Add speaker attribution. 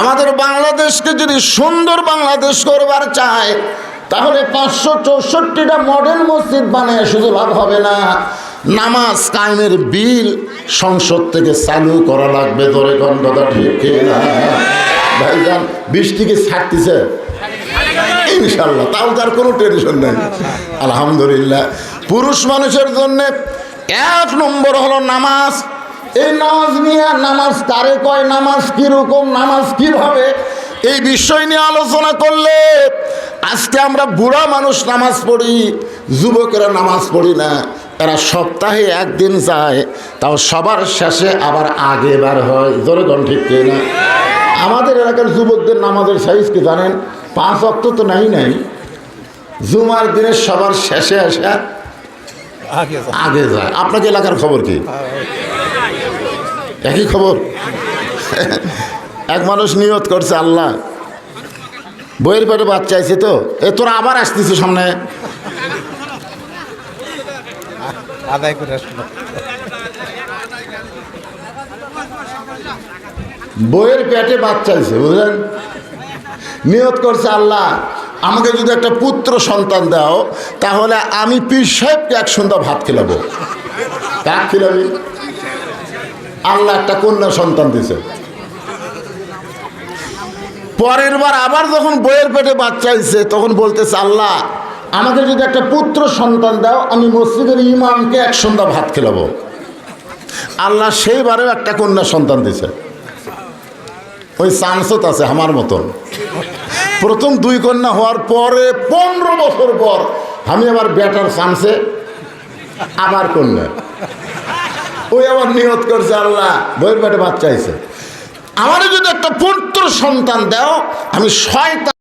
Speaker 1: আমাদের বাংলাদেশকে যদি সুন্দর বাংলাদেশ করবার চায়, তাহলে পাঁচশো চৌষট্টিটা মডেল মসজিদ বানিয়ে শুধু লাভ হবে না। নামাজ কায়েমের বিল সংসদ থেকে চালু করা লাগবে। ধরে কথা ঠিক কিনা ভাইজান বৃষ্টিকে ছাড়তেছে? ইনশাল্লাহ তাও তার কোনো টেনশন নেই। আলহামদুলিল্লাহ। পুরুষ মানুষের জন্যে এক নম্বর হলো নামাজ এই নামাজ নিয়ে নামাজ কারে কয় নামাজ কীরকম নামাজ কীভাবে? এই বিষয় নিয়ে আলোচনা করলে আজকে আমরা বুড়া মানুষ নামাজ পড়ি যুবকেরা নামাজ পড়ি না। এরা সপ্তাহে একদিন যায় তাও সবার শেষে আবার আগে বার হয়। জোরে কোন ঠিক না? আমাদের এলাকার যুবকদের নামাজের সাইজ কি জানেন? পাঁচ অক্ত তো নাই নাই। জুমার দিনে সবার শেষে আসা
Speaker 2: আগে
Speaker 1: আগে যায়। আপনাকে এলাকার খবর কি? একই খবর। এক মানুষ নিয়ত করছে আল্লাহ। বইয়ের পেটে বাচ্চা আছে তো। এ তোরা আবার আসতেছে সামনে।
Speaker 2: আদায় করে
Speaker 1: বইয়ের পেটে বাচ্চা আছে বুঝলেন? নিয়ত করছে আল্লাহ আমাকে যদি একটা পুত্র সন্তান দাও তাহলে আমি পীর সাহেবকে এক সন্ধ্যা ভাত খেলাবো। কাক খেলাবি? আল্লাহ একটা কন্যা সন্তান দিছে। পরের বার আবার যখন বইয়ের পেটে বাচ্চা হয়েছে তখন বলতেছে, আল্লাহ, আমাকে যদি একটা পুত্র সন্তান দাও, আমি মসজিদের ইমামকে এক সন্ধ্যা ভাত খেলাবো। আল্লাহ সেইবারেও একটা কন্যা সন্তান দিছে। ওই চান্সত আছে আমার মতন। প্রথম দুই কন্যা হওয়ার পরে পনেরো বছর পর আমি আবার বেটার চান্সে আবার কন্যা। ওই আমার নিয়ত করছে আল্লাহ। বইয়ের পেটে বাচ্চা হয়েছে আমারও যদি একটা পুত্র সন্তান দেও, আমি শয়তান